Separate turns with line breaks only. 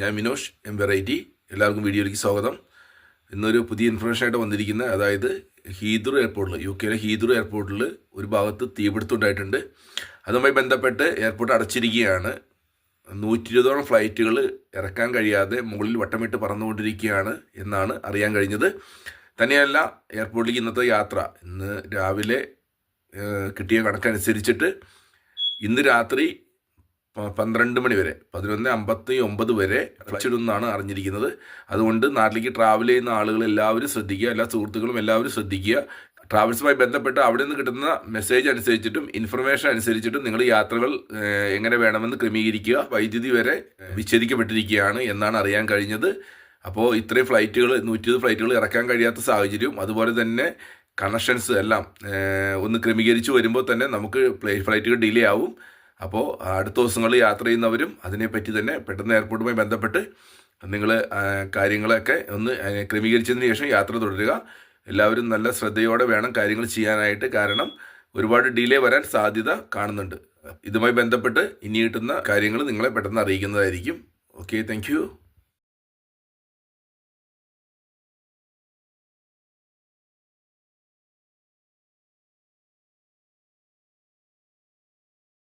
ഞാൻ Minosh M variety എല്ലാവർക്കും വീഡിയോയിലേക്ക് സ്വാഗതം. ഇന്നൊരു പുതിയ ഇൻഫർമേഷൻ ആയിട്ട് വന്നിരിക്കുന്നത് അതായത് ഹീദ്രു എയർപോർട്ടിൽ യു കെയിലെ ഹീദ്രു എയർപോർട്ടിൽ ഒരു ഭാഗത്ത് തീപിടുത്തുണ്ടായിട്ടുണ്ട് അതുമായി ബന്ധപ്പെട്ട് എയർപോർട്ട് അടച്ചിരിക്കുകയാണ്. നൂറ്റി ഇരുപതോളം ഫ്ലൈറ്റുകൾ ഇറക്കാൻ കഴിയാതെ മുകളിൽ വട്ടമിട്ട് പറന്നുകൊണ്ടിരിക്കുകയാണ് എന്നാണ് അറിയാൻ കഴിഞ്ഞത്. തന്നെയല്ല എയർപോർട്ടിലേക്ക് ഇന്നത്തെ യാത്ര ഇന്ന് രാവിലെ കിട്ടിയ കണക്കനുസരിച്ചിട്ട് ഇന്ന് രാത്രി പന്ത്രണ്ട് മണി വരെ. പതിനൊന്ന് അമ്പത്തി ഒമ്പത് വരെ ഫ്ലൈറ്റിടുന്നാണ് അറിഞ്ഞിരിക്കുന്നത്. അതുകൊണ്ട് നാട്ടിലേക്ക് ട്രാവൽ ചെയ്യുന്ന ആളുകൾ എല്ലാവരും ശ്രദ്ധിക്കുക എല്ലാ സുഹൃത്തുക്കളും എല്ലാവരും ശ്രദ്ധിക്കുക. ട്രാവൽസുമായി ബന്ധപ്പെട്ട് അവിടെ നിന്ന് കിട്ടുന്ന മെസ്സേജ് അനുസരിച്ചിട്ടും ഇൻഫർമേഷൻ അനുസരിച്ചിട്ടും നിങ്ങൾ യാത്രകൾ എങ്ങനെ വേണമെന്ന് ക്രമീകരിക്കുക. വൈദ്യുതി വരെ വിച്ഛേദിക്കപ്പെട്ടിരിക്കുകയാണ് എന്നാണ് അറിയാൻ കഴിഞ്ഞത്. അപ്പോൾ ഇത്രയും ഫ്ലൈറ്റുകൾ നൂറ്റി ഇരുപത് ഫ്ലൈറ്റുകൾ ഇറക്കാൻ കഴിയാത്ത സാഹചര്യവും അതുപോലെ തന്നെ കണക്ഷൻസ് എല്ലാം ഒന്ന് ക്രമീകരിച്ച് വരുമ്പോൾ തന്നെ നമുക്ക് ഫ്ലൈറ്റുകൾ ഡിലേ ആവും. അപ്പോൾ അടുത്ത ദിവസങ്ങളിൽ യാത്ര ചെയ്യുന്നവരും അതിനെപ്പറ്റി തന്നെ പെട്ടെന്ന് എയർപോർട്ടുമായി ബന്ധപ്പെട്ട് നിങ്ങൾ കാര്യങ്ങളൊക്കെ ഒന്ന് ക്രമീകരിച്ചതിന് ശേഷം യാത്ര തുടരുക. എല്ലാവരും നല്ല ശ്രദ്ധയോടെ വേണം കാര്യങ്ങൾ ചെയ്യാനായിട്ട്. കാരണം ഒരുപാട് ഡിലേ വരാൻ സാധ്യത കാണുന്നുണ്ട്. ഇതുമായി ബന്ധപ്പെട്ട് ഇനി കിട്ടുന്ന കാര്യങ്ങൾ നിങ്ങളെ പെട്ടെന്ന് അറിയിക്കുന്നതായിരിക്കും. Okay thank